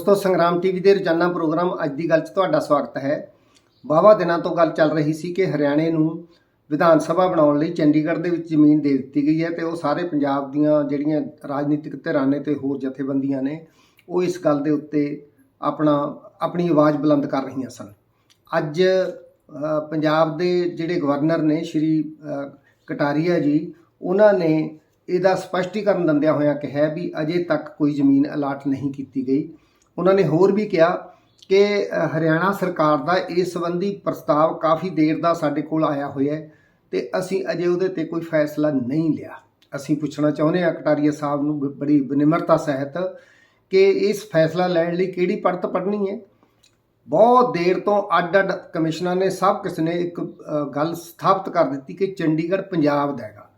ਦੋਸਤੋ, ਸੰਗਰਾਮ ਟੀਵੀ ਦੇ ਰੋਜ਼ਾਨਾ ਪ੍ਰੋਗਰਾਮ ਅੱਜ ਦੀ ਗੱਲ 'ਚ ਤੁਹਾਡਾ ਸਵਾਗਤ ਹੈ। ਵਾਹਵਾ ਦਿਨਾਂ ਤੋਂ ਗੱਲ ਚੱਲ ਰਹੀ ਸੀ ਕਿ ਹਰਿਆਣੇ ਨੂੰ ਵਿਧਾਨ ਸਭਾ ਬਣਾਉਣ ਲਈ ਚੰਡੀਗੜ੍ਹ ਦੇ ਵਿੱਚ ਜ਼ਮੀਨ ਦੇ ਦਿੱਤੀ ਗਈ ਹੈ ਤੇ ਉਹ ਸਾਰੇ ਪੰਜਾਬ ਦੀਆਂ ਜਿਹੜੀਆਂ ਰਾਜਨੀਤਿਕ ਧਿਰਾਂ ਨੇ ਤੇ ਹੋਰ ਜਥੇਬੰਦੀਆਂ ਨੇ, ਉਹ ਇਸ ਗੱਲ ਦੇ ਉੱਤੇ ਆਪਣਾ, ਆਪਣੀ ਆਵਾਜ਼ ਬੁਲੰਦ ਕਰ ਰਹੀਆਂ ਸਨ। ਅੱਜ ਪੰਜਾਬ ਦੇ ਜਿਹੜੇ ਗਵਰਨਰ ਨੇ ਸ਼੍ਰੀ ਕਟਾਰੀਆ ਜੀ, ਉਹਨਾਂ ਨੇ ਇਹਦਾ ਸਪਸ਼ਟੀਕਰਨ ਦਿੰਦਿਆਂ ਹੋਇਆਂ ਕਿਹਾ ਵੀ ਅਜੇ ਤੱਕ ਕੋਈ ਜ਼ਮੀਨ ਅਲਾਟ ਨਹੀਂ ਕੀਤੀ ਗਈ। ਉਹਨਾਂ ਨੇ ਹੋਰ ਵੀ ਕਿਹਾ ਕਿ ਹਰਿਆਣਾ ਸਰਕਾਰ ਦਾ ਇਸ ਸੰਬੰਧੀ ਪ੍ਰਸਤਾਵ ਕਾਫੀ ਦੇਰ ਦਾ ਸਾਡੇ ਕੋਲ ਆਇਆ ਹੋਇਆ ਹੈ ਤੇ ਅਸੀਂ ਅਜੇ ਉਹਦੇ ਤੇ ਕੋਈ ਫੈਸਲਾ ਨਹੀਂ ਲਿਆ। ਅਸੀਂ ਪੁੱਛਣਾ ਚਾਹੁੰਦੇ ਹਾਂ, ਕਟਾਰੀਆ ਸਾਹਿਬ ਨੂੰ ਬ- ਬੜੀ ਬਨਿਮਰਤਾ ਸਹਿਤ ਕਿ ਇਸ ਫੈਸਲਾ ਲੈਣ ਲਈ ਕਿਹੜੀ ਪੜਤ ਪੜਨੀ ਹੈ। ਬਹੁਤ ਦੇਰ ਤੋਂ ਅੱਡ-ਅੱਡ ਕਮਿਸ਼ਨਾਂ ਨੇ, ਸਭ ਕਿਸ ਨੇ ਇੱਕ ਗੱਲ ਸਥਾਪਿਤ ਕਰ ਦਿੱਤੀ ਕਿ ਚੰਡੀਗੜ੍ਹ ਪੰਜਾਬ ਦਾ ਹੈਗਾ।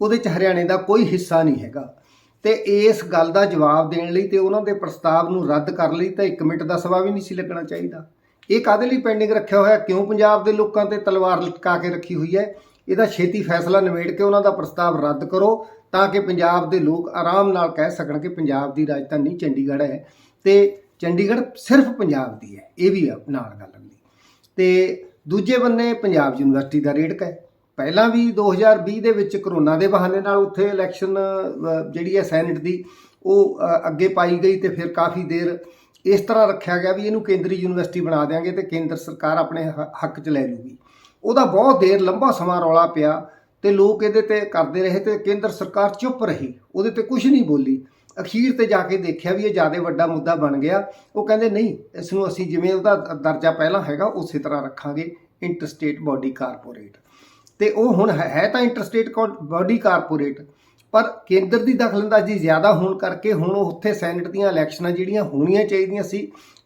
ਉਹਦੇ ਚ ਹਰਿਆਣੇ ਦਾ ਕੋਈ ਹਿੱਸਾ ਨਹੀਂ ਹੈਗਾ। ਤੇ ਇਸ ਗੱਲ ਦਾ ਜਵਾਬ ਦੇਣ ਲਈ ਤੇ ਉਹਨਾਂ ਦੇ ਪ੍ਰਸਤਾਵ ਨੂੰ ਰੱਦ ਕਰਨ ਲਈ ਤਾਂ 1 ਮਿੰਟ ਦਾ ਸਮਾਂ ਵੀ ਨਹੀਂ ਸੀ ਲੱਗਣਾ ਚਾਹੀਦਾ। ਇਹ ਕਾਦੇ ਲਈ ਪੈਂਡਿੰਗ ਰੱਖਿਆ ਹੋਇਆ? ਕਿਉਂ ਪੰਜਾਬ ਦੇ ਲੋਕਾਂ ਤੇ ਤਲਵਾਰ ਲਟਕਾ ਕੇ ਰੱਖੀ ਹੋਈ ਹੈ? ਇਹਦਾ ਛੇਤੀ ਫੈਸਲਾ ਨਿਬੇੜ ਕੇ ਉਹਨਾਂ ਦਾ ਪ੍ਰਸਤਾਵ ਰੱਦ ਕਰੋ ਤਾਂ ਕਿ ਪੰਜਾਬ ਦੇ ਲੋਕ ਆਰਾਮ ਨਾਲ ਕਹਿ ਸਕਣ ਕਿ ਪੰਜਾਬ ਦੀ ਰਾਜਧਾਨੀ ਚੰਡੀਗੜ੍ਹ ਹੈ ਤੇ ਚੰਡੀਗੜ੍ਹ ਸਿਰਫ ਪੰਜਾਬ ਦੀ ਹੈ। ਇਹ ਵੀ ਆ ਨਾਲ ਗੱਲ ਅਗਲੀ ਤੇ ਦੂਜੇ ਬੰਨੇ ਪੰਜਾਬ ਯੂਨੀਵਰਸਿਟੀ ਦਾ ਰੇੜਕਾ ਹੈ। ਪਹਿਲਾਂ ਵੀ 2020 ਦੇ ਵਿੱਚ ਕਰੋਨਾ ਦੇ ਬਹਾਨੇ ਨਾਲ ਉੱਥੇ ਇਲੈਕਸ਼ਨ ਜਿਹੜੀ ਹੈ ਸੈਨੇਟ ਦੀ, ਉਹ ਅੱਗੇ ਪਾਈ ਗਈ ਤੇ ਫਿਰ ਕਾਫੀ ਦੇਰ ਇਸ ਤਰ੍ਹਾਂ ਰੱਖਿਆ ਗਿਆ ਵੀ ਇਹਨੂੰ ਕੇਂਦਰੀ ਯੂਨੀਵਰਸਿਟੀ ਬਣਾ ਦੇਾਂਗੇ ਤੇ ਕੇਂਦਰ ਸਰਕਾਰ ਆਪਣੇ ਹ- ਹੱਕ 'ਚ ਲੈ ਲੂਗੀ। ਉਹਦਾ ਬਹੁਤ ਦੇਰ ਲੰਬਾ ਸਮਾਂ ਰੌਲਾ ਪਿਆ ਤੇ ਲੋਕ ਇਹਦੇ ਤੇ ਕਰਦੇ ਰਹੇ ਤੇ ਕੇਂਦਰ ਸਰਕਾਰ ਚੁੱਪ ਰਹੀ। ਉਹਦੇ ਤੇ ਕੁਝ ਨਹੀਂ ਬੋਲੀ। ਅਖੀਰ ਤੇ ਜਾ ਕੇ ਦੇਖਿਆ ਵੀ ਇਹ ਜ਼ਿਆਦਾ ਵੱਡਾ ਮੁੱਦਾ ਬਣ ਗਿਆ। ਉਹ ਕਹਿੰਦੇ, ਨਹੀਂ, ਇਸ ਨੂੰ ਅਸੀਂ ਜਿਵੇਂ ਉਹਦਾ ਦਰਜਾ ਪਹਿਲਾਂ ਹੈਗਾ, ਉਸੇ ਤਰ੍ਹਾਂ ਰੱਖਾਂਗੇ। Interstate body corporate. ਤੇ ਉਹ ਹੁਣ ਹੈ ਹੈ ਤਾਂ ਇੰਟਰਸਟੇਟ ਬਾਡੀ ਕਾਰਪੋਰੇਟ, ਪਰ ਕੇਂਦਰ ਦੀ ਦਖਲਅੰਦਾਜ਼ੀ ਜ਼ਿਆਦਾ ਹੋਣ ਕਰਕੇ ਹੁਣ ਉਹ ਉੱਥੇ ਸੈਨੇਟ ਦੀਆਂ ਇਲੈਕਸ਼ਨਾਂ ਜਿਹੜੀਆਂ ਹੋਣੀਆਂ ਚਾਹੀਦੀਆਂ ਸੀ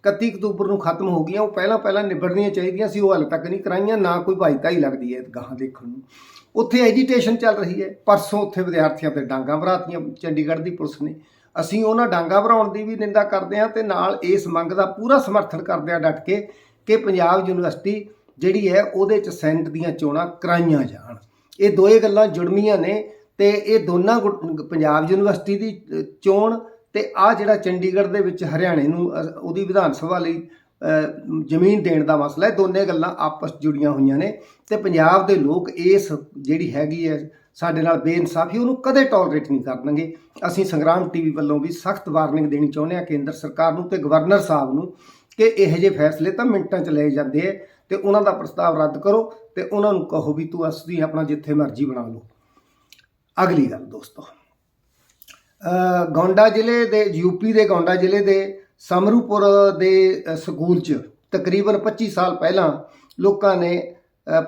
31 ਅਕਤੂਬਰ ਨੂੰ ਖਤਮ ਹੋ ਗਈਆਂ, ਉਹ ਪਹਿਲਾਂ ਪਹਿਲਾਂ ਨਿਬੜਨੀਆਂ ਚਾਹੀਦੀਆਂ ਸੀ, ਉਹ ਹਾਲੇ ਤੱਕ ਨਹੀਂ ਕਰਾਈਆਂ, ਨਾ ਕੋਈ ਭਾਈਤਾਈ ਲੱਗਦੀ ਹੈ ਗਾਹਾਂ ਦੇਖਣ ਨੂੰ। ਉੱਥੇ ਐਜੀਟੇਸ਼ਨ ਚੱਲ ਰਹੀ ਹੈ। ਪਰਸੋਂ ਉੱਥੇ ਵਿਦਿਆਰਥੀਆਂ ਤੇ ਡਾਂਗਾ ਭਰਾਤੀਆਂ ਚੰਡੀਗੜ੍ਹ ਦੀ ਪੁਲਿਸ ਨੇ। ਅਸੀਂ ਉਹਨਾਂ ਡਾਂਗਾ ਭਰਾਉਣ ਦੀ ਵੀ ਨਿੰਦਾ ਕਰਦੇ ਹਾਂ ਤੇ ਨਾਲ ਇਸ ਮੰਗ ਦਾ ਪੂਰਾ ਸਮਰਥਨ ਕਰਦੇ ਹਾਂ ਡਟ ਕੇ ਕਿ ਪੰਜਾਬ ਯੂਨੀਵਰਸਿਟੀ ਜਿਹੜੀ ਹੈ ਉਹਦੇ ਚ ਸੈਨੇਟ ਦੀਆਂ ਚੋਣਾਂ ਕਰਾਈਆਂ ਜਾਣ। ਇਹ ਦੋਏ ਗੱਲਾਂ ਜੁੜਮੀਆਂ ਨੇ ਤੇ ਇਹ ਦੋਨਾਂ ਗੁ- ਪੰਜਾਬ ਯੂਨੀਵਰਸਿਟੀ ਦੀ ਚੋਣ ਤੇ ਆ ਜਿਹੜਾ ਚੰਡੀਗੜ੍ਹ ਦੇ ਵਿੱਚ ਹਰਿਆਣੇ ਨੂੰ ਉਹਦੀ ਵਿਧਾਨ ਸਭਾ ਲਈ ਜ਼ਮੀਨ ਦੇਣ ਦਾ ਮਸਲਾ ਹੈ। ਦੋਨੇ ਗੱਲਾਂ ਆਪਸ ਜੁੜੀਆਂ ਹੋਈਆਂ ਨੇ ਤੇ ਪੰਜਾਬ ਦੇ ਲੋਕ ਇਸ ਜਿਹੜੀ ਹੈਗੀ ਹੈ ਸਾਡੇ ਨਾਲ ਬੇਇਨਸਾਫੀ, ਉਹਨੂੰ ਕਦੇ ਟੋਲਰੇਟ ਨਹੀਂ ਕਰਨਗੇ। ਅਸੀਂ ਸੰਗਰਾਮ ਟੀਵੀ ਵੱਲੋਂ ਵੀ ਸਖਤ ਵਾਰਨਿੰਗ ਦੇਣੀ ਚਾਹੁੰਦੇ ਹਾਂ ਕੇਂਦਰ ਸਰਕਾਰ ਨੂੰ ਤੇ ਗਵਰਨਰ ਸਾਹਿਬ ਨੂੰ ਕਿ ਇਹੋ ਜਿਹੇ ਫੈਸਲੇ ਤਾਂ ਮਿੰਟਾਂ 'ਚ ਲਏ ਜਾਂਦੇ ਆ। ਤੇ ਉਹਨਾਂ ਦਾ ਪ੍ਰਸਤਾਵ ਰੱਦ ਕਰੋ ਤੇ ਉਹਨਾਂ ਨੂੰ ਕਹੋ ਵੀ ਤੂੰ ਅਸੀਂ ਆਪਣਾ ਜਿੱਥੇ ਮਰਜ਼ੀ ਬਣਾ ਲਓ। ਅਗਲੀ ਗੱਲ ਦੋਸਤੋ ਗੌਂਡਾ ਜ਼ਿਲ੍ਹੇ ਦੇ ਯੂਪੀ ਦੇ ਗੌਂਡਾ ਜ਼ਿਲ੍ਹੇ ਦੇ ਸਮਰੂਪੁਰ ਦੇ ਸਕੂਲ 'ਚ ਤਕਰੀਬਨ 25 ਸਾਲ ਪਹਿਲਾਂ ਲੋਕਾਂ ਨੇ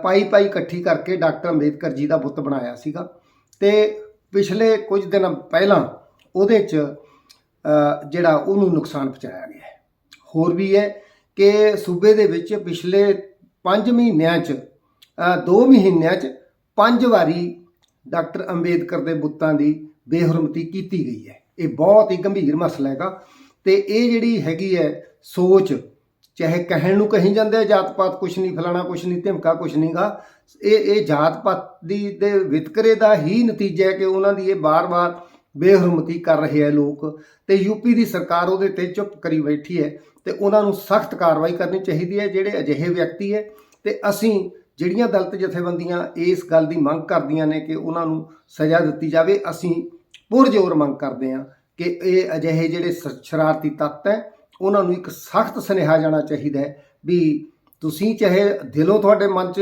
ਪਾਈ ਪਾਈ ਇਕੱਠੀ ਕਰਕੇ ਡਾਕਟਰ ਅੰਬੇਦਕਰ ਜੀ ਦਾ ਬੁੱਤ ਬਣਾਇਆ ਸੀਗਾ। ਤੇ ਪਿਛਲੇ ਕੁਝ ਦਿਨ ਪਹਿਲਾਂ ਉਹਦੇ 'ਚ ਜਿਹੜਾ ਉਹਨੂੰ ਨੁਕਸਾਨ ਪਹੁੰਚਾਇਆ ਗਿਆ ਹੋਰ ਵੀ ਹੈ ਕਿ ਸੂਬੇ ਦੇ ਵਿੱਚ ਪਿਛਲੇ 5 ਮਹੀਨਿਆਂ 'ਚ 2 ਮਹੀਨਿਆਂ 'ਚ ਪੰਜ ਵਾਰੀ ਡਾਕਟਰ ਅੰਬੇਦਕਰ ਦੇ ਬੁੱਤਾਂ ਦੀ ਬੇਹਰਮਤੀ ਕੀਤੀ ਗਈ ਹੈ। ਇਹ ਬਹੁਤ ਹੀ ਗੰਭੀਰ ਮਸਲਾ ਹੈਗਾ ਤੇ ਇਹ ਜਿਹੜੀ ਹੈਗੀ ਹੈ ਸੋਚ, ਚਾਹੇ ਕਹਿਣ ਨੂੰ ਕਹੀ ਜਾਂਦੇ ਆ ਜਾਤ ਪਾਤ ਕੁਛ ਨਹੀਂ ਫਲਾਣਾ ਕੁਛ ਨਹੀਂ ਧਮਕਾ ਕੁਛ ਨਹੀਂਗਾ ਇਹ ਇਹ ਜਾਤ ਪਾਤ ਦੀ ਦੇ ਵਿਤਕਰੇ ਦਾ ਹੀ ਨਤੀਜਾ ਹੈ ਕਿ ਉਹਨਾਂ ਦੀ ਇਹ ਬਾਰ-ਬਾਰ ਬੇਹਰਮਤੀ ਕਰ ਰਹੇ ਆ ਲੋਕ ਤੇ ਯੂਪੀ ਦੀ ਸਰਕਾਰ ਉਹਦੇ ਤੇ ਚੁੱਪ ਕਰੀ ਬੈਠੀ ਹੈ। ਤੇ ਉਹਨਾਂ ਨੂੰ ਸਖਤ ਕਾਰਵਾਈ ਕਰਨੀ ਚਾਹੀਦੀ ਹੈ, ਜਿਹੜੇ ਅਜਿਹੇ ਵਿਅਕਤੀ ਹੈ, ਤੇ ਅਸੀਂ ਜਿਹੜੀਆਂ ਦਲਤ ਜਥੇਬੰਦੀਆਂ ਇਸ ਗੱਲ ਦੀ ਮੰਗ ਕਰਦੀਆਂ ਨੇ ਕਿ ਉਹਨਾਂ ਨੂੰ ਸਜ਼ਾ ਦਿੱਤੀ ਜਾਵੇ, ਅਸੀਂ ਪੁਰਜ਼ੋਰ ਮੰਗ ਕਰਦੇ ਹਾਂ ਕਿ ਇਹ ਅਜਿਹੇ ਜਿਹੜੇ ਸ- ਸ਼ਰਾਰਤੀ ਤੱਤ ਹੈ, ਉਹਨਾਂ ਨੂੰ ਇੱਕ ਸਖਤ ਸੁਨੇਹਾ ਜਾਣਾ ਚਾਹੀਦਾ ਹੈ ਵੀ ਤੁਸੀਂ ਚਾਹੇ ਦਿਲੋਂ ਤੁਹਾਡੇ ਮਨ 'ਚ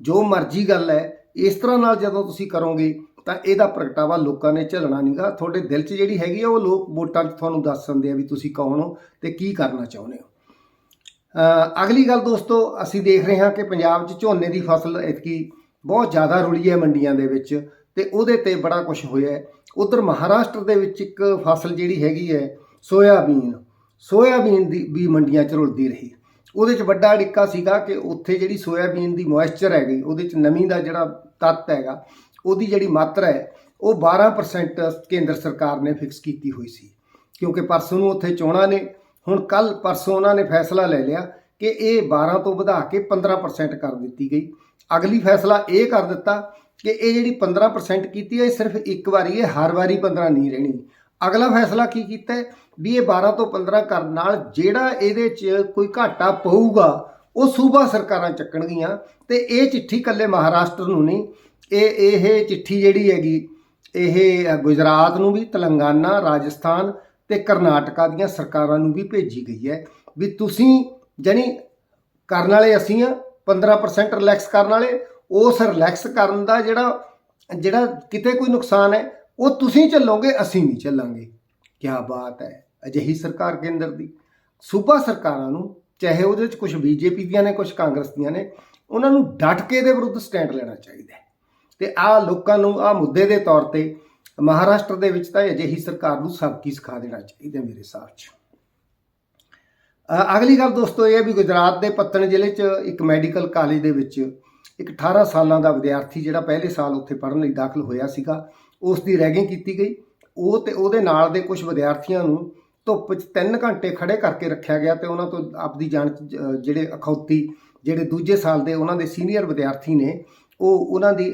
ਜੋ ਮਰਜ਼ੀ ਗੱਲ ਹੈ, ਇਸ ਤਰ੍ਹਾਂ ਨਾਲ ਜਦੋਂ ਤੁਸੀਂ ਕਰੋਗੇ ਤਾਂ ਇਹਦਾ ਪ੍ਰਗਟਾਵਾ ਲੋਕਾਂ ਨੇ ਝੱਲਣਾ ਨਹੀਂਗਾ ਤੁਹਾਡੇ ਦਿਲ 'ਚ ਜਿਹੜੀ ਹੈਗੀ ਆ, ਉਹ ਲੋਕ ਵੋਟਾਂ 'ਚ ਤੁਹਾਨੂੰ ਦੱਸ ਦਿੰਦੇ ਆ ਵੀ ਤੁਸੀਂ ਕੌਣ ਹੋ ਤੇ ਕੀ ਕਰਨਾ ਚਾਹੁੰਦੇ ਹੋ। ਅਗਲੀ ਗੱਲ ਦੋਸਤੋ, ਅਸੀਂ ਦੇਖ ਰਹੇ ਹਾਂ ਕਿ ਪੰਜਾਬ 'ਚ ਝੋਨੇ ਦੀ ਫਸਲ ਇਤਕੀ ਬਹੁਤ ਜ਼ਿਆਦਾ ਰੁਲੀ ਹੈ ਮੰਡੀਆਂ ਦੇ ਵਿੱਚ ਤੇ ਉਹਦੇ ਤੇ ਬੜਾ ਕੁਝ ਹੋਇਆ ਹੈ। ਉਧਰ ਮਹਾਰਾਸ਼ਟਰ ਦੇ ਵਿੱਚ ਇੱਕ ਫਸਲ ਜਿਹੜੀ ਹੈਗੀ ਹੈ, ਸੋਇਆਬੀਨ। ਸੋਇਆਬੀਨ ਦੀ ਵੀ ਮੰਡੀਆਂ 'ਚ ਰੁਲਦੀ ਰਹੀ। ਉਹਦੇ 'ਚ ਵੱਡਾ ਅੜਿੱਕਾ ਸੀਗਾ ਕਿ ਉੱਥੇ ਜਿਹੜੀ ਸੋਇਆਬੀਨ ਦੀ ਮੋਇਸਚਰ ਹੈਗੀ, ਉਹਦੇ 'ਚ ਨਮੀ ਦਾ ਜਿਹੜਾ ਤੱਤ ਹੈਗਾ ਉਹਦੀ ਜਿਹੜੀ ਮਾਤਰਾ ਹੈ, ਉਹ 12% ਕੇਂਦਰ ਸਰਕਾਰ ਨੇ ਫਿਕਸ ਕੀਤੀ ਹੋਈ ਸੀ। ਕਿਉਂਕਿ ਪਰਸੋਂ ਨੂੰ ਉੱਥੇ ਚੋਣਾਂ ਨੇ, ਹੁਣ ਕੱਲ ਪਰਸੋਂ ਉਹਨਾਂ ਨੇ ਫੈਸਲਾ ਲੈ ਲਿਆ ਕਿ ਇਹ 12 ਤੋਂ ਵਧਾ ਕੇ 15% ਕਰ ਦਿੱਤੀ ਗਈ। ਅਗਲੀ ਫੈਸਲਾ ਇਹ ਕਰ ਦਿੱਤਾ ਕਿ ਇਹ ਜਿਹੜੀ 15% ਕੀਤੀ ਹੈ, ਇਹ ਸਿਰਫ ਇੱਕ ਵਾਰੀ ਹੈ ਹਰ ਵਾਰੀ 15 ਨਹੀਂ ਰਹਿਣੀ। ਅਗਲਾ ਫੈਸਲਾ ਕੀ ਕੀਤਾ ਵੀ ਇਹ 12 ਤੋਂ 15 ਕਰਨ ਨਾਲ ਜਿਹੜਾ ਇਹਦੇ 'ਚ ਕੋਈ ਘਾਟਾ ਪਊਗਾ, ਉਹ ਸੂਬਾ ਸਰਕਾਰਾਂ ਚੱਕਣਗੀਆਂ ਤੇ ਇਹ ਚਿੱਠੀ ਕੱਲੇ ਮਹਾਰਾਸ਼ਟਰ ਨੂੰ ਨਹੀਂ ਇਹ ਇਹ ਚਿੱਠੀ ਜਿਹੜੀ ਹੈਗੀ, ਇਹ ਗੁਜਰਾਤ ਨੂੰ ਵੀ, ਤੇਲੰਗਾਨਾ, ਰਾਜਸਥਾਨ ਤੇ ਕਰਨਾਟਕਾ ਦੀਆਂ ਸਰਕਾਰਾਂ ਨੂੰ ਵੀ ਭੇਜੀ ਗਈ ਹੈ ਵੀ ਤੁਸੀਂ ਜਾਣੀ ਕਰਨ ਵਾਲੇ ਅਸੀਂ ਆ 15% ਰਿਲੈਕਸ ਕਰਨ ਵਾਲੇ, ਉਸ ਰਿਲੈਕਸ ਕਰਨ ਦਾ ਜਿਹੜਾ ਜਿਹੜਾ ਕਿਤੇ ਕੋਈ ਨੁਕਸਾਨ ਹੈ, ਉਹ ਤੁਸੀਂ ਚੱਲੋਗੇ, ਅਸੀਂ ਨਹੀਂ ਚੱਲਾਂਗੇ। ਕੀ ਬਾਤ ਹੈ, ਅਜਿਹੀ ਸਰਕਾਰ ਕੇਂਦਰ ਦੀ। ਸੂਬਾ ਸਰਕਾਰਾਂ ਨੂੰ, ਚਾਹੇ ਉਹਦੇ ਵਿੱਚ ਕੁਝ ਬੀਜੇਪੀ ਦੀਆਂ ਨੇ ਕੁਝ ਕਾਂਗਰਸ ਦੀਆਂ ਨੇ, ਉਹਨਾਂ ਨੂੰ ਡਟ ਕੇ ਦੇ ਵਿਰੁੱਧ ਸਟੈਂਡ ਲੈਣਾ ਚਾਹੀਦਾ ਹੈ। ਤੇ ਆ ਲੋਕਾਂ ਨੂੰ ਆ ਮੁੱਦੇ ਦੇ ਤੌਰ ਤੇ ਮਹਾਰਾਸ਼ਟਰ ਦੇ ਵਿੱਚ ਤਾਂ ਅਜਿਹੀ ਸਰਕਾਰ ਨੂੰ ਸਭ ਕੀ ਸਿਖਾ ਦੇਣਾ ਚਾਹੀਦਾ ਮੇਰੇ ਹਿਸਾਬ 'ਚ। ਅਗਲੀ ਗੱਲ ਦੋਸਤੋ ਇਹ ਹੈ ਵੀ ਗੁਜਰਾਤ ਦੇ ਪੱਤਣ ਜ਼ਿਲ੍ਹੇ 'ਚ ਇੱਕ ਮੈਡੀਕਲ ਕਾਲਜ ਦੇ ਵਿੱਚ ਇੱਕ 18 ਸਾਲਾਂ ਦਾ ਵਿਦਿਆਰਥੀ ਜਿਹੜਾ ਪਹਿਲੇ ਸਾਲ ਉੱਥੇ ਪੜ੍ਹਨ ਲਈ ਦਾਖਲ ਹੋਇਆ ਸੀਗਾ, ਉਸ ਦੀ ਰੈਗਿੰਗ ਕੀਤੀ ਗਈ। ਉਹ ਤੇ ਉਹਦੇ ਨਾਲ ਦੇ ਕੁਝ ਵਿਦਿਆਰਥੀਆਂ ਨੂੰ ਧੁੱਪ 'ਚ 3 ਘੰਟੇ ਖੜੇ ਕਰਕੇ ਰੱਖਿਆ ਗਿਆ ਤੇ ਉਹਨਾਂ ਤੋਂ ਆਪਦੀ ਜਾਨ ਜਿਹੜੇ ਅਖੌਤੀ, ਜਿਹੜੇ ਦੂਜੇ ਸਾਲ ਦੇ ਉਹਨਾਂ ਦੇ ਸੀਨੀਅਰ ਵਿਦਿਆਰਥੀ ਨੇ ਉਹ ਉਹਨਾਂ ਦੀ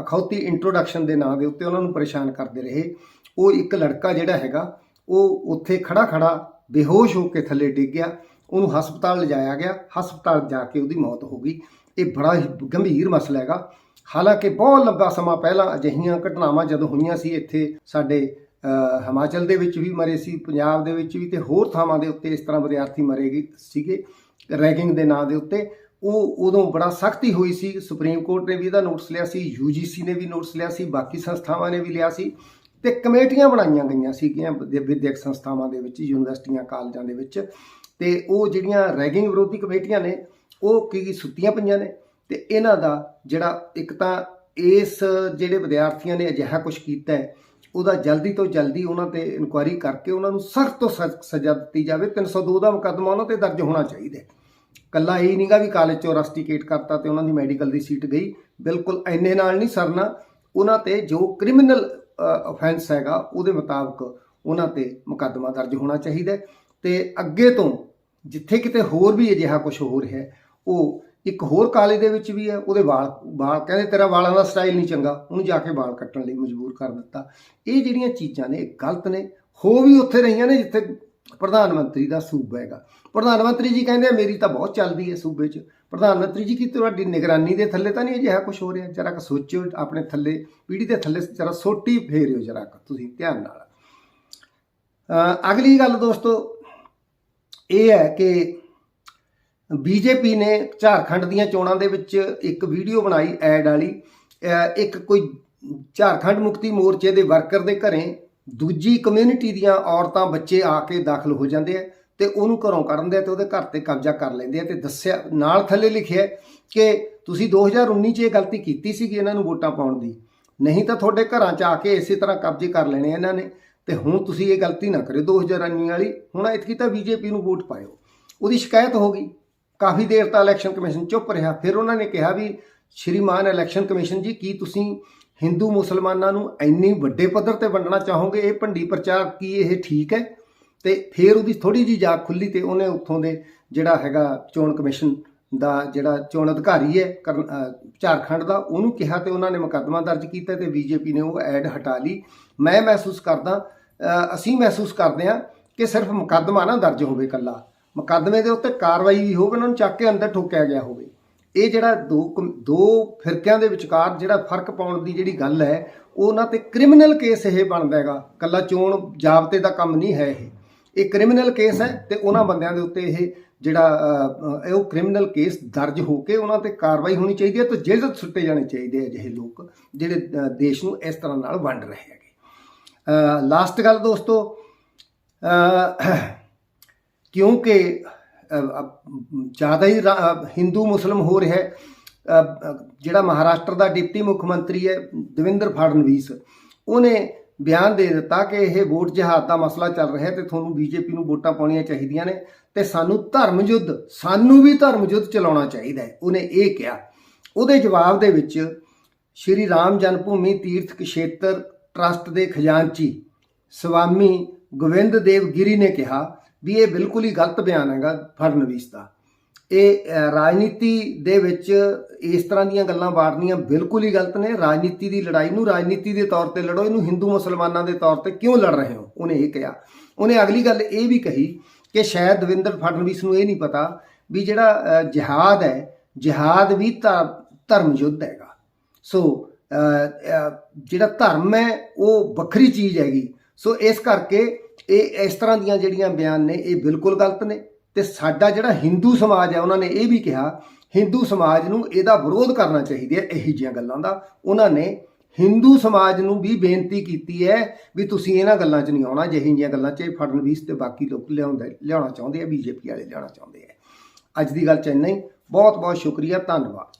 ਅਖੌਤੀ ਇੰਟਰੋਡਕਸ਼ਨ ਦੇ ਨਾਂ ਦੇ ਉੱਤੇ ਉਹਨਾਂ ਨੂੰ ਪਰੇਸ਼ਾਨ ਕਰਦੇ ਰਹੇ। ਉਹ ਇੱਕ ਲੜਕਾ ਜਿਹੜਾ ਹੈਗਾ, ਉਹ ਉੱਥੇ ਖੜਾ ਖੜਾ ਬੇਹੋਸ਼ ਹੋ ਕੇ ਥੱਲੇ ਡਿੱਗ ਗਿਆ, ਉਹਨੂੰ ਹਸਪਤਾਲ ਲਿਜਾਇਆ ਗਿਆ। ਹਸਪਤਾਲ ਜਾ ਕੇ ਉਹਦੀ ਮੌਤ ਹੋ ਗਈ। ਇਹ ਬੜਾ ਹੀ ਗੰਭੀਰ ਮਸਲਾ ਹੈਗਾ। ਹਾਲਾਂਕਿ ਬਹੁਤ ਲੰਬਾ ਸਮਾਂ ਪਹਿਲਾਂ ਅਜਿਹੀਆਂ ਘਟਨਾਵਾਂ ਜਦੋਂ ਹੋਈਆਂ ਸੀ, ਇੱਥੇ ਸਾਡੇ ਹਿਮਾਚਲ ਦੇ ਵਿੱਚ ਵੀ ਮਰੇ ਸੀ, ਪੰਜਾਬ ਦੇ ਵਿੱਚ ਵੀ ਤੇ ਹੋਰ ਥਾਵਾਂ ਦੇ ਉੱਤੇ ਇਸ ਤਰ੍ਹਾਂ ਵਿਦਿਆਰਥੀ ਮਰੇ ਗਏ ਸੀਗੇ। ਰੈਗਿੰਗ ਦੇ ਨਾਂ ਦੇ ਉੱਤੇ ਉਹ ਉਦੋਂ ਬੜਾ ਸਖਤੀ ਹੋਈ ਸੀ, ਸੁਪਰੀਮ ਕੋਰਟ ਨੇ ਵੀ ਇਹਦਾ ਨੋਟਿਸ ਲਿਆ ਸੀ ਯੂਜੀਸੀ ਨੇ ਵੀ ਨੋਟਿਸ ਲਿਆ ਸੀ, ਬਾਕੀ ਸੰਸਥਾਵਾਂ ਨੇ ਵੀ ਲਿਆ ਸੀ ਤੇ ਕਮੇਟੀਆਂ ਬਣਾਈਆਂ ਗਈਆਂ ਸੀਗੀਆਂ ਵਿਦਿ- ਵਿਦਿਅਕ ਸੰਸਥਾਵਾਂ ਦੇ ਵਿੱਚ, ਯੂਨੀਵਰਸਿਟੀਆਂ, ਕਾਲਜਾਂ ਦੇ ਵਿੱਚ ਤੇ ਉਹ ਜਿਹੜੀਆਂ ਰੈਗਿੰਗ ਵਿਰੋਧੀ ਕਮੇਟੀਆਂ ਨੇ, ਉਹ ਕੀ ਕੀ ਸੁੱਤੀਆਂ ਪਈਆਂ ਨੇ ਤੇ ਇਹਨਾਂ ਦਾ ਜਿਹੜਾ ਇੱਕ ਤਾਂ ਇਸ ਜਿਹੜੇ ਵਿਦਿਆਰਥੀਆਂ ਨੇ ਅਜਿਹਾ ਕੁਝ ਕੀਤਾ ਹੈ, ਉਹਦਾ ਜਲਦੀ ਤੋਂ ਜਲਦੀ ਉਹਨਾਂ ਤੇ ਇਨਕੁਆਇਰੀ ਕਰਕੇ ਉਹਨਾਂ ਨੂੰ ਸਖਤ ਤੋਂ ਸਖਤ ਸਜ਼ਾ ਦਿੱਤੀ ਜਾਵੇ 302 ਦਾ ਮੁਕੱਦਮਾ ਉਹਨਾਂ ਤੇ ਦਰਜ ਹੋਣਾ ਚਾਹੀਦਾ ਹੈ। ਕੱਲਾ ਇਹ ਨਹੀਂਗਾ ਵੀ ਕਾਲਜ ਚੋਂ ਰਸਟੀਕੇਟ ਕਰਤਾ ਤੇ ਉਹਨਾਂ ਦੀ ਮੈਡੀਕਲ ਦੀ ਸੀਟ ਗਈ। ਬਿਲਕੁਲ ਐਨੇ ਨਾਲ ਨਹੀਂ ਸਰਨਾ। ਉਹਨਾਂ ਤੇ ਜੋ ਕ੍ਰਿਮੀਨਲ ਅਫੈਂਸ ਹੈਗਾ, ਉਹਦੇ ਮੁਤਾਬਕ ਉਹਨਾਂ ਤੇ ਮੁਕੱਦਮਾ ਦਰਜ ਹੋਣਾ ਚਾਹੀਦਾ ਹੈ। ਤੇ ਅੱਗੇ ਤੋਂ ਜਿੱਥੇ ਕਿਤੇ ਹੋਰ ਵੀ ਅਜਿਹਾ ਕੁਝ ਹੋ ਰਿਹਾ ਉਹ ਇੱਕ ਹੋਰ ਕਾਲਜ ਦੇ ਵਿੱਚ ਵੀ ਹੈ, ਉਹਦੇ ਵਾਲ ਵਾਲ ਕਹਿੰਦੇ ਤੇਰਾ ਵਾਲਾਂ ਦਾ ਸਟਾਈਲ ਨਹੀਂ ਚੰਗਾ, ਉਹਨੂੰ ਜਾ ਕੇ ਵਾਲ ਕੱਟਣ ਲਈ ਮਜਬੂਰ ਕਰ ਦਿੱਤਾ। ਇਹ ਜਿਹੜੀਆਂ ਚੀਜ਼ਾਂ ਨੇ, ਇਹ ਗਲਤ ਨੇ ਹੋ ਵੀ ਉੱਥੇ ਰਹੀਆਂ ਨੇ ਜਿੱਥੇ ਪ੍ਰਧਾਨ ਮੰਤਰੀ ਦਾ ਸੂਬਾ ਹੈਗਾ। ਪ੍ਰਧਾਨ ਮੰਤਰੀ ਜੀ ਕਹਿੰਦੇ ਆ, ਮੇਰੀ ਤਾਂ ਬਹੁਤ ਚੱਲਦੀ ਹੈ ਸੂਬੇ 'ਚ। ਪ੍ਰਧਾਨ ਮੰਤਰੀ ਜੀ ਕੀ ਤੁਹਾਡੀ ਨਿਗਰਾਨੀ ਦੇ ਥੱਲੇ ਤਾਂ ਨਹੀਂ ਅਜਿਹਾ ਕੁਝ ਹੋ ਰਿਹਾ? ਜਰਾ ਕਿ ਸੋਚਿਓ ਆਪਣੇ ਥੱਲੇ ਪੀੜੀ ਦੇ ਥੱਲੇ ਜਰਾ ਸੋਟੀ ਫੇਰਿਓ ਜਰਾ ਕੁ ਤੁਸੀਂ ਧਿਆਨ ਨਾਲ। ਅਗਲੀ ਗੱਲ ਦੋਸਤੋ ਇਹ ਹੈ ਕਿ ਬੀਜੇਪੀ ਨੇ ਝਾਰਖੰਡ ਦੀਆਂ ਚੋਣਾਂ ਦੇ ਵਿੱਚ ਇੱਕ ਵੀਡੀਓ ਬਣਾਈ ਐਡ ਵਾਲੀ। ਇੱਕ ਕੋਈ ਝਾਰਖੰਡ ਮੁਕਤੀ ਮੋਰਚੇ ਦੇ ਵਰਕਰ ਦੇ ਘਰੇ ਦੂਜੀ ਕਮਿਊਨਿਟੀ ਦੀਆਂ ਔਰਤਾਂ ਬੱਚੇ ਆ ਕੇ ਦਾਖਲ ਹੋ ਜਾਂਦੇ ਆ ਤੇ ਉਹਨੂੰ ਘਰੋਂ ਕੱਢਦੇ ਆ ਤੇ ਉਹਦੇ ਘਰ ਤੇ ਕਬਜ਼ਾ ਕਰ ਲੈਂਦੇ ਆ ਤੇ ਦੱਸਿਆ, ਨਾਲ ਥੱਲੇ ਲਿਖਿਆ ਕਿ ਤੁਸੀਂ 2019 'ਚ ਇਹ ਗਲਤੀ ਕੀਤੀ ਸੀ ਕਿ ਇਹਨਾਂ ਨੂੰ ਵੋਟਾਂ ਪਾਉਣ ਦੀ। ਨਹੀਂ ਤਾਂ ਤੁਹਾਡੇ ਘਰਾਂ 'ਚ ਆ ਕੇ ਇਸੇ ਤਰ੍ਹਾਂ ਕਬਜ਼ੇ ਕਰ ਲੈਣੇ ਇਹਨਾਂ ਨੇ ਤੇ ਹੁਣ ਤੁਸੀਂ ਇਹ ਗਲਤੀ ਨਾ ਕਰਿਓ। 2019 ਵਾਲੀ, ਹੁਣ ਇਤਕੀ ਤਾਂ ਬੀਜੇਪੀ ਨੂੰ ਵੋਟ ਪਾਇਓ। ਉਹਦੀ ਸ਼ਿਕਾਇਤ ਹੋ ਗਈ। ਕਾਫੀ ਦੇਰ ਤੱਕ ਇਲੈਕਸ਼ਨ ਕਮਿਸ਼ਨ ਚੁੱਪ ਰਿਹਾ। ਫਿਰ ਉਹਨਾਂ ਨੇ ਕਿਹਾ ਵੀ, ਸ਼੍ਰੀਮਾਨ ਇਲੈਕਸ਼ਨ ਕਮਿਸ਼ਨ ਜੀ, ਕੀ ਤੁਸੀਂ ਹਿੰਦੂ ਮੁਸਲਮਾਨਾਂ ਨੂੰ ਇੰਨੀ ਵੱਡੇ ਪੱਧਰ ਤੇ ਵੰਡਣਾ ਚਾਹੋਗੇ? ਇਹ ਭੰਡੀ ਪ੍ਰਚਾਰ ਕੀ ਇਹ ਠੀਕ ਹੈ? ਤੇ ਫਿਰ ਉਹਦੀ ਥੋੜੀ ਜੀ ਜਾਗ ਖੁੱਲੀ ਤੇ ਉਹਨੇ ਉੱਥੋਂ ਦੇ ਜਿਹੜਾ ਹੈਗਾ ਚੋਣ ਕਮਿਸ਼ਨ ਦਾ ਜਿਹੜਾ ਚੋਣ ਅਧਿਕਾਰੀ ਹੈ, ਕਰਨ- ਝਾਰਖੰਡ ਦਾ, ਉਹਨੂੰ ਕਿਹਾ ਤੇ ਉਹਨਾਂ ਨੇ ਮੁਕੱਦਮਾ ਦਰਜ ਕੀਤਾ ਤੇ ਬੀਜੇਪੀ ਨੇ ਉਹ ਐਡ ਹਟਾ ਲਈ। ਮੈਂ ਮਹਿਸੂਸ ਕਰਦਾ ਅਸੀਂ ਮਹਿਸੂਸ ਕਰਦੇ ਹਾਂ ਕਿ ਸਿਰਫ ਮੁਕੱਦਮਾ ਨਾ ਦਰਜ ਹੋਵੇ ਕੱਲਾ ਮੁਕੱਦਮੇ ਦੇ ਉੱਤੇ ਕਾਰਵਾਈ ਵੀ ਹੋਵੇ, ਉਹਨਾਂ ਨੂੰ ਚੱਕ ਕੇ ਅੰਦਰ ਠੋਕਿਆ ਗਿਆ ਹੋਵੇ। ਇਹ ਜਿਹੜਾ ਦੋ ਕਮ- ਦੋ ਫਿਰਕਿਆਂ ਦੇ ਵਿਚਕਾਰ ਜਿਹੜਾ ਫ਼ਰਕ ਪਾਉਣ ਦੀ ਜਿਹੜੀ ਗੱਲ ਹੈ ਉਹ ਉਹਨਾਂ ਤੇ ਕ੍ਰਿਮੀਨਲ ਕੇਸ ਇਹ ਬਣਦਾ ਹੈਗਾ। ਕੱਲਾ ਚੋਣ ਜਾਬਤੇ ਦਾ ਕੰਮ ਨਹੀਂ ਹੈ ਇਹ। ਇਹ ਕ੍ਰਿਮੀਨਲ ਕੇਸ ਹੈ ਤੇ ਉਹਨਾਂ ਬੰਦਿਆਂ ਦੇ ਉੱਤੇ ਇਹ ਜਿਹੜਾ ਇਹ ਉਹ ਕ੍ਰਿਮੀਨਲ ਕੇਸ ਦਰਜ ਹੋ ਕੇ ਉਹਨਾਂ ਤੇ ਕਾਰਵਾਈ ਹੋਣੀ ਚਾਹੀਦੀ ਹੈ ਤੇ ਜੇਲ੍ਹ 'ਚ ਸੁੱਟੇ ਜਾਣੇ ਚਾਹੀਦੇ ਆ ਅਜਿਹੇ ਲੋਕ ਜਿਹੜੇ ਅਹ, ਦੇਸ਼ ਨੂੰ ਇਸ ਤਰ੍ਹਾਂ ਨਾਲ ਵੰਡ ਰਹੇ ਹੈਗੇ। ਲਾਸਟ ਗੱਲ ਦੋਸਤੋ ਕਿਉਂਕਿ ਜ਼ਿਆਦਾ ਹੀ ਹਿੰਦੂ ਮੁਸਲਮ ਹੋ ਰਿਹਾ ਹੈ। ਜਿਹੜਾ ਮਹਾਰਾਸ਼ਟਰ ਦਾ ਡਿਪਟੀ ਮੁੱਖ ਮੰਤਰੀ ਹੈ ਦਵਿੰਦਰ ਫੜਨਵੀਸ, ਉਹਨੇ ਬਿਆਨ ਦੇ ਦਿੱਤਾ ਕਿ ਇਹ ਵੋਟ ਜਿਹਾਦ ਦਾ ਮਸਲਾ ਚੱਲ ਰਿਹਾ ਹੈ ਤੇ ਤੁਹਾਨੂੰ ਬੀਜੇਪੀ ਨੂੰ ਵੋਟਾਂ ਪਾਉਣੀਆਂ ਚਾਹੀਦੀਆਂ ਨੇ ਤੇ ਸਾਨੂੰ ਧਰਮ ਯੁੱਧ ਸਾਨੂੰ ਵੀ ਧਰਮ ਯੁੱਧ ਚਲਾਉਣਾ ਚਾਹੀਦਾ ਹੈ, ਉਹਨੇ ਇਹ ਕਿਹਾ। ਉਹਦੇ ਜਵਾਬ ਦੇ ਵਿੱਚ ਸ਼੍ਰੀ ਰਾਮ ਜਨਮ ਭੂਮੀ ਤੀਰਥ ਖੇਤਰ ਟਰਸਟ ਦੇ ਖਜ਼ਾਨਚੀ ਸਵਾਮੀ ਗੋਬਿੰਦ ਦੇਵ ਗਿਰੀ ਨੇ ਕਿਹਾ ਵੀ ਇਹ ਬਿਲਕੁਲ ਹੀ ਗਲਤ ਬਿਆਨ ਹੈਗਾ ਫੜਨਵੀਸ ਦਾ। ਇਹ ਰਾਜਨੀਤੀ ਦੇ ਵਿੱਚ ਇਸ ਤਰ੍ਹਾਂ ਦੀਆਂ ਗੱਲਾਂ ਵਾੜਨੀਆਂ ਬਿਲਕੁਲ ਹੀ ਗਲਤ ਨੇ। ਰਾਜਨੀਤੀ ਦੀ ਲੜਾਈ ਨੂੰ ਰਾਜਨੀਤੀ ਦੇ ਤੌਰ ਤੇ ਲੜੋ ਇਹਨੂੰ ਹਿੰਦੂ ਮੁਸਲਮਾਨਾਂ ਦੇ ਤੌਰ ਤੇ ਕਿਉਂ ਲੜ ਰਹੇ ਹੋ? ਉਹਨੇ ਇਹ ਕਿਹਾ। ਉਹਨੇ ਅਗਲੀ ਗੱਲ ਇਹ ਵੀ ਕਹੀ ਕਿ ਸ਼ਾਇਦ ਦਵਿੰਦਰ ਫੜਨਵੀਸ ਨੂੰ ਇਹ ਨਹੀਂ ਪਤਾ ਵੀ ਜਿਹੜਾ ਅ, ਜਿਹਾਦ ਹੈ ਜਿਹਾਦ ਵੀ ਧਰ- ਧਰਮ ਯੁੱਧ ਹੈਗਾ। ਸੋ ਜਿਹੜਾ ਧਰਮ ਹੈ ਉਹ ਵੱਖਰੀ ਚੀਜ਼ ਹੈਗੀ। ਸੋ ਇਸ ਕਰਕੇ ਇਹ ਇਸ ਤਰ੍ਹਾਂ ਦੀਆਂ ਜਿਹੜੀਆਂ ਬਿਆਨ ਨੇ, ਇਹ ਬਿਲਕੁਲ ਗਲਤ ਨੇ ਤੇ ਸਾਡਾ ਜਿਹੜਾ ਹਿੰਦੂ ਸਮਾਜ ਹੈ, ਉਹਨਾਂ ਨੇ ਇਹ ਵੀ ਕਿਹਾ ਹਿੰਦੂ ਸਮਾਜ ਨੂੰ ਇਹਦਾ ਵਿਰੋਧ ਕਰਨਾ ਚਾਹੀਦਾ ਹੈ, ਇਹੀ ਜਿਹੀਆਂ ਗੱਲਾਂ ਦਾ। ਉਹਨਾਂ ਨੇ ਹਿੰਦੂ ਸਮਾਜ ਨੂੰ ਵੀ ਬੇਨਤੀ ਕੀਤੀ ਹੈ ਵੀ ਤੁਸੀਂ ਇਹਨਾਂ ਗੱਲਾਂ 'ਚ ਨਹੀਂ ਆਉਣਾ, ਜਿਹੀ ਜਿਹੀਆਂ ਗੱਲਾਂ 'ਚ ਫੜਨਵੀਸ ਫਡਨਵੀਸ ਤੇ ਬਾਕੀ ਲੋਕ ਲਿਆਉਂਦੇ, ਲਿਆਉਣਾ ਚਾਹੁੰਦੇ ਆ, ਬੀਜੇਪੀ ਵਾਲੇ ਲਿਆਉਣਾ ਚਾਹੁੰਦੇ ਆ। ਅੱਜ ਦੀ ਗੱਲ ਚ ਇੰਨਾ ਹੀ। ਬਹੁਤ ਬਹੁਤ ਸ਼ੁਕਰੀਆ, ਧੰਨਵਾਦ।